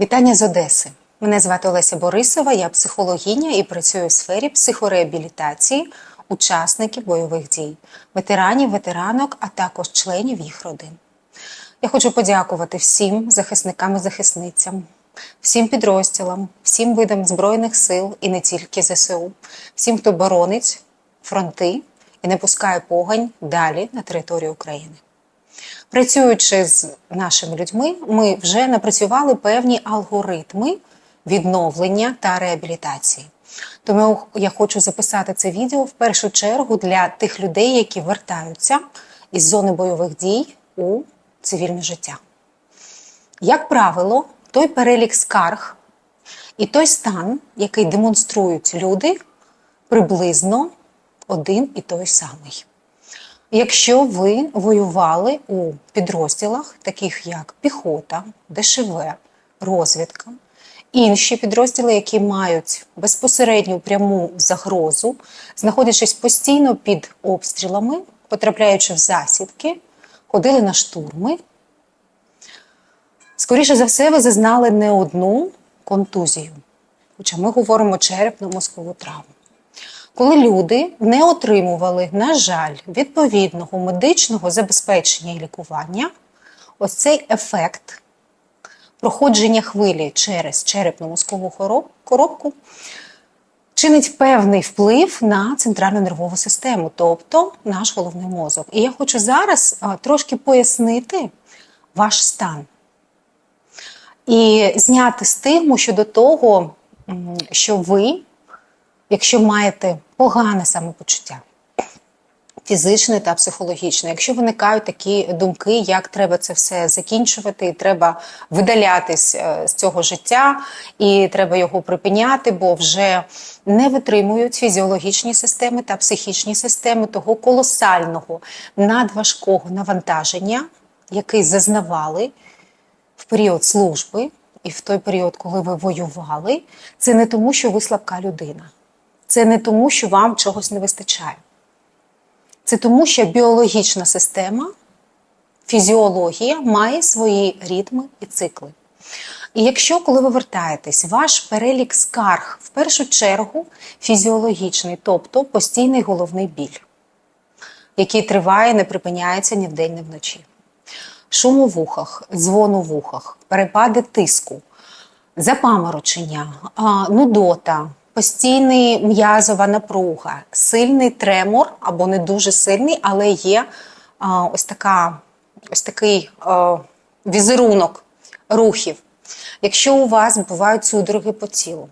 Вітання з Одеси. Мене звати Олеся Борисова, я психологиня і працюю в сфері психореабілітації учасників бойових дій, ветеранів, ветеранок, а також членів їх родин. Я хочу подякувати всім захисникам і захисницям, всім підрозділам, всім видам Збройних сил і не тільки ЗСУ, всім, хто боронить фронти і не пускає погань далі на територію України. Працюючи з нашими людьми, ми вже напрацювали певні алгоритми відновлення та реабілітації. Тому я хочу записати це відео в першу чергу для тих людей, які вертаються із зони бойових дій у цивільне життя. Як правило, той перелік скарг і той стан, який демонструють люди, приблизно один і той самий. Якщо ви воювали у підрозділах, таких як піхота, ДШВ, розвідка, інші підрозділи, які мають безпосередню пряму загрозу, знаходячись постійно під обстрілами, потрапляючи в засідки, ходили на штурми, скоріше за все, ви зазнали не одну контузію, хоча ми говоримо черепно-мозкову травму. Коли люди не отримували, на жаль, відповідного медичного забезпечення і лікування, ось цей ефект проходження хвилі через черепно-мозкову коробку чинить певний вплив на центральну нервову систему, тобто наш головний мозок. І я хочу зараз трошки пояснити ваш стан і зняти стигму щодо того, що ви, якщо маєте погане самопочуття, фізичне та психологічне. Якщо виникають такі думки, як треба це все закінчувати, і треба видалятись з цього життя, і треба його припиняти, бо вже не витримують фізіологічні системи та психічні системи того колосального надважкого навантаження, який зазнавали в період служби. І в той період, коли ви воювали, це не тому, що ви слабка людина. Це не тому, що вам чогось не вистачає. Це тому, що біологічна система, фізіологія має свої ритми і цикли. І якщо, коли ви вертаєтесь, ваш перелік скарг в першу чергу фізіологічний, тобто постійний головний біль, який триває, не припиняється ні вдень, ні вночі. Шум у вухах, дзвон у вухах, перепади тиску, запаморочення, нудота, постійний м'язова напруга, сильний тремор або не дуже сильний, але є а, ось така, ось такий а, візерунок рухів. Якщо у вас бувають судороги по тілу,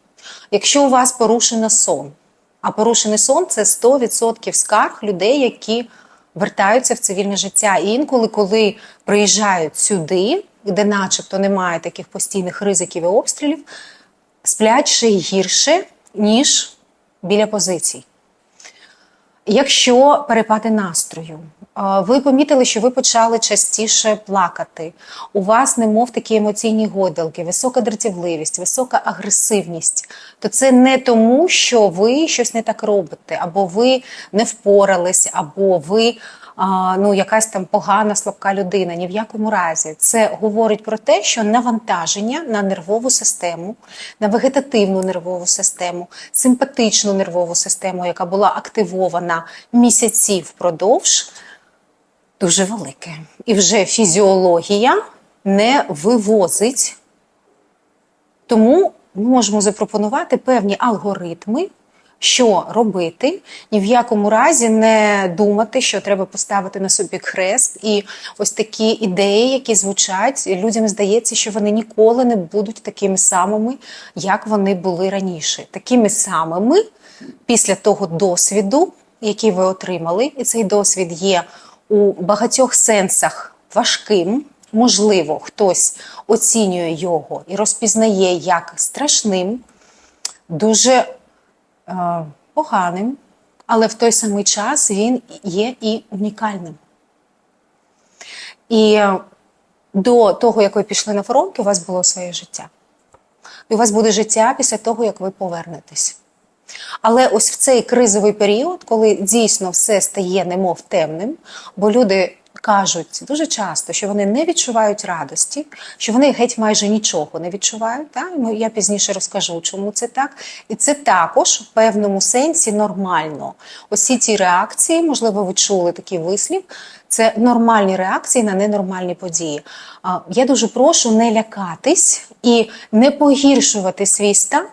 якщо у вас порушено сон, а порушений сон це 100% скарг людей, які вертаються в цивільне життя. І інколи, коли приїжджають сюди, де начебто немає таких постійних ризиків і обстрілів, сплять ще гірше, ніж біля позицій. Якщо перепади настрою, ви помітили, що ви почали частіше плакати, у вас, немов такі емоційні гойдалки, висока дратівливість, висока агресивність, то це не тому, що ви щось не так робите, або ви не впорались, або ви ну, якась там погана, слабка людина. Ні в якому разі. Це говорить про те, що навантаження на нервову систему, на вегетативну нервову систему, симпатичну нервову систему, яка була активована місяці впродовж, дуже велике. І вже фізіологія не вивозить. Тому можемо запропонувати певні алгоритми що робити, ні в якому разі не думати, що треба поставити на собі хрест. І ось такі ідеї, які звучать, людям здається, що вони ніколи не будуть такими самими, як вони були раніше. Такими самими після того досвіду, який ви отримали, і цей досвід є у багатьох сенсах важким. Можливо, хтось оцінює його і розпізнає як страшним, дуже Е, поганим, але в той самий час він є і унікальним. І до того, як ви пішли на фронт, у вас було своє життя. І у вас буде життя після того, як ви повернетесь. Але ось в цей кризовий період, коли дійсно все стає немов темним, бо люди кажуть дуже часто, що вони не відчувають радості, що вони геть майже нічого не відчувають. Ми- Я пізніше розкажу, чому це так. І це також в певному сенсі нормально. Усі ці реакції, можливо, ви чули такий вислів. Це нормальні реакції на ненормальні події. Я дуже прошу не лякатись і не погіршувати свій стан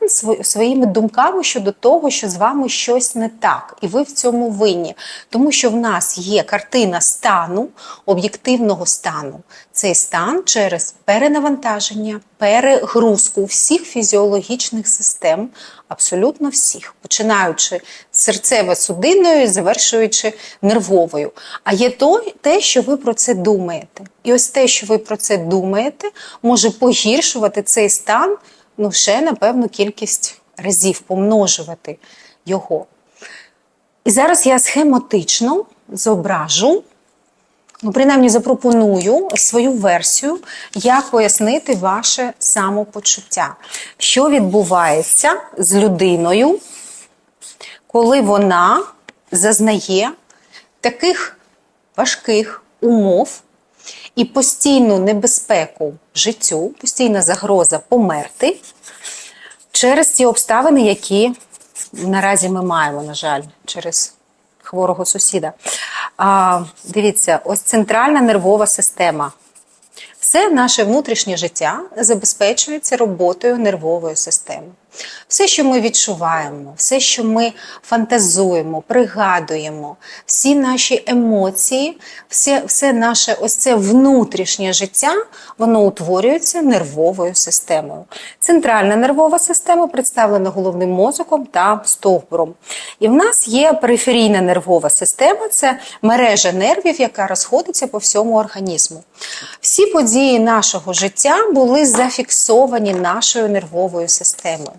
своїми думками щодо того, що з вами щось не так, і ви в цьому винні. Тому що в нас є картина стану, об'єктивного стану. Цей стан через перенавантаження, перегрузку всіх фізіологічних систем, абсолютно всіх, починаючи з серцево-судинною завершуючи нервовою. А є то, те, що ви про це думаєте. І ось те, що ви про це думаєте, може погіршувати цей стан ну, ще на певну кількість разів, помножувати його. І зараз я схематично зображу, ну, принаймні запропоную свою версію, як пояснити ваше самопочуття. Що відбувається з людиною, коли вона зазнає таких важких умов і постійну небезпеку життю, постійна загроза померти через ті обставини, які наразі ми маємо, на жаль, через хворого сусіда. А, дивіться, ось центральна нервова система. Все наше внутрішнє життя забезпечується роботою нервової системи. Все, що ми відчуваємо, все, що ми фантазуємо, пригадуємо, всі наші емоції, все, все наше ось це внутрішнє життя, воно утворюється нервовою системою. Центральна нервова система представлена головним мозоком та стовбуром. І в нас є периферійна нервова система це мережа нервів, яка розходиться по всьому організму. Всі події нашого життя були зафіксовані нашою нервовою системою.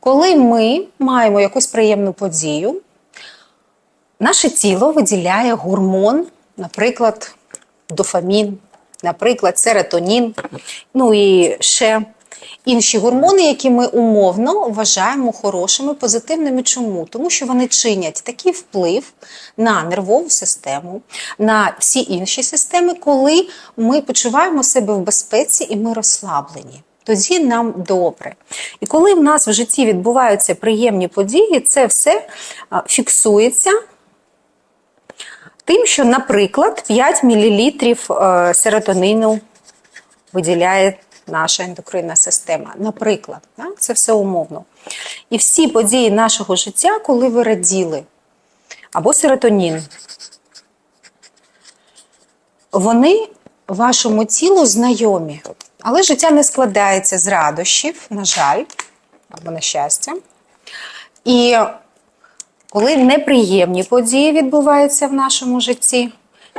Коли ми маємо якусь приємну подію, наше тіло виділяє гормон, наприклад, дофамін, наприклад, серотонін, ну і ще інші гормони, які ми умовно вважаємо хорошими, позитивними. Чому? Тому що вони чинять такий вплив на нервову систему, на всі інші системи, коли ми почуваємо себе в безпеці і ми розслаблені. Тоді нам добре. І коли в нас в житті відбуваються приємні події, це все фіксується тим, що, наприклад, 5 мл е, серотонину виділяє наша ендокринна система. Наприклад, це все умовно. І всі події нашого життя, коли ви раділи, або серотонін, вони вашому тілу знайомі. Але життя не складається з радощів, на жаль, або на щастя. І коли неприємні події відбуваються в нашому житті,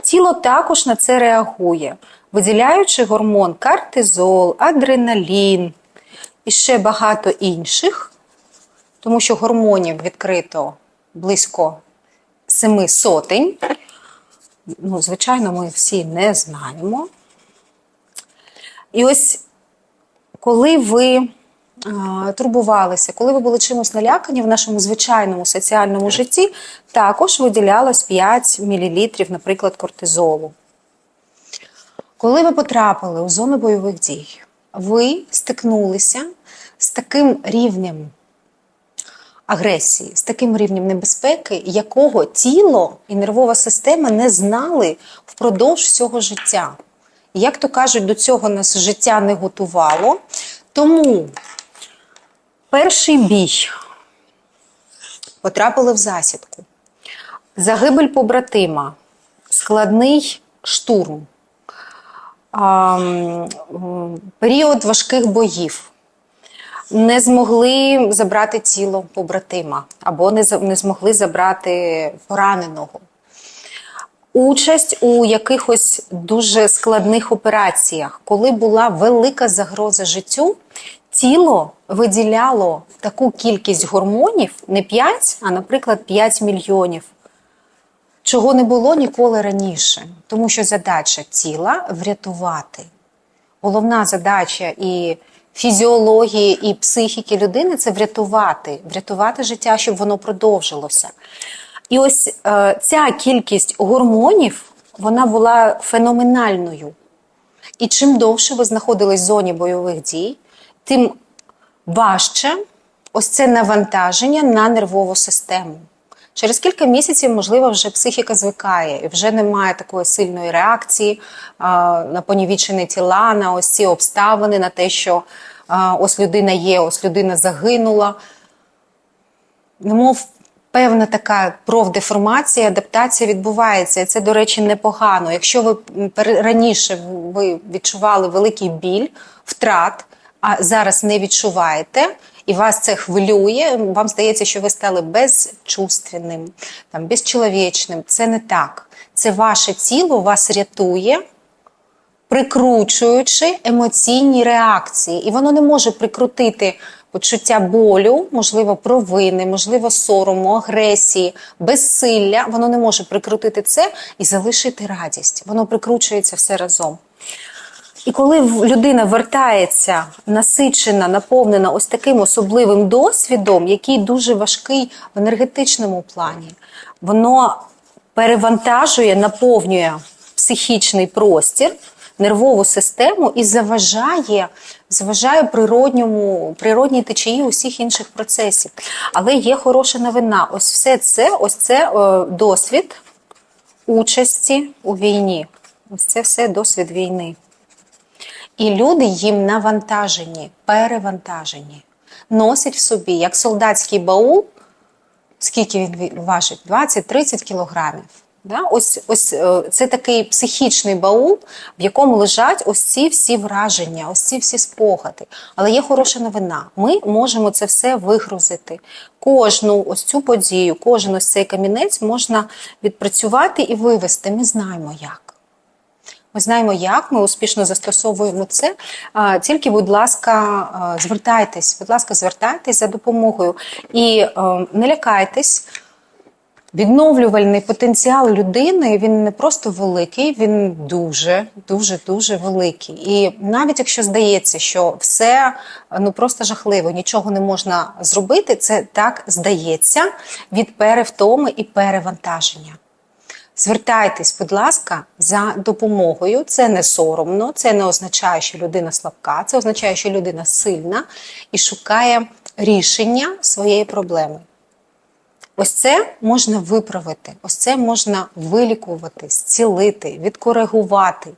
тіло також на це реагує, виділяючи гормон кортизол, адреналін і ще багато інших, тому що гормонів відкрито близько семи сотень. Ну, звичайно, ми всі не знаємо. І ось коли ви турбувалися, коли ви були чимось налякані в нашому звичайному соціальному житті, також виділялось 5 мл, наприклад, кортизолу. Коли ви потрапили у зону бойових дій, ви стикнулися з таким рівнем агресії, з таким рівнем небезпеки, якого тіло і нервова система не знали впродовж всього життя. Як то кажуть, до цього нас життя не готувало. Тому перший бій потрапили в засідку. Загибель побратима, складний штурм, період важких боїв. Не змогли забрати тіло побратима або не змогли забрати пораненого. Участь у якихось дуже складних операціях, коли була велика загроза життю, тіло виділяло таку кількість гормонів не 5, а, наприклад, 5 мільйонів чого не було ніколи раніше. Тому що задача тіла врятувати. Головна задача і фізіології, і психіки людини це врятувати, врятувати життя, щоб воно продовжилося. І ось е, ця кількість гормонів вона була феноменальною. І чим довше ви знаходились в зоні бойових дій, тим важче ось це навантаження на нервову систему. Через кілька місяців, можливо, вже психіка звикає і вже немає такої сильної реакції а, на понівічені тіла, на ось ці обставини, на те, що а, ось людина є, ось людина загинула. Немов певна така профдеформація, адаптація відбувається. І це, до речі, непогано. Якщо ви раніше ви відчували великий біль, втрат, а зараз не відчуваєте, і вас це хвилює, вам здається, що ви стали безчувственним, там, безчеловічним. Це не так. Це ваше тіло вас рятує прикручуючи емоційні реакції. І воно не може прикрутити почуття болю, можливо, провини, можливо, сорому, агресії, безсилля. Воно не може прикрутити це і залишити радість. Воно прикручується все разом. І коли людина вертається насичена, наповнена ось таким особливим досвідом, який дуже важкий в енергетичному плані, воно перевантажує, наповнює психічний простір, нервову систему і заважає, заважає природньому, природній течії усіх інших процесів. Але є хороша новина. Ось все це, ось це е, досвід участі у війні. Ось це все досвід війни. І люди їм навантажені, перевантажені, носять в собі як солдатський баул, скільки він важить? 20-30 кілограмів. Да? Ось, ось е, це такий психічний баул, в якому лежать ось ці всі враження, ось ці всі спогади. Але є хороша новина. Ми можемо це все вигрузити. Кожну ось цю подію, кожен ось цей камінець можна відпрацювати і вивести. Ми знаємо як. Ми знаємо, як ми успішно застосовуємо це. Тільки, будь ласка, звертайтесь, будь ласка, звертайтесь за допомогою і е, не лякайтесь. Відновлювальний потенціал людини він не просто великий, він дуже, дуже, дуже великий. І навіть якщо здається, що все ну просто жахливо, нічого не можна зробити, це так здається від перевтоми і перевантаження. Звертайтесь, будь ласка, за допомогою. Це не соромно, це не означає, що людина слабка, це означає, що людина сильна і шукає рішення своєї проблеми. Ось це можна виправити, ось це можна вилікувати, зцілити, відкоригувати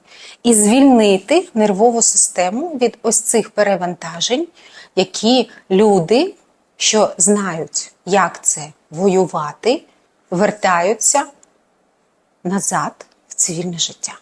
і звільнити нервову систему від ось цих перевантажень, які люди, що знають, як це воювати, вертаються назад в цивільне життя.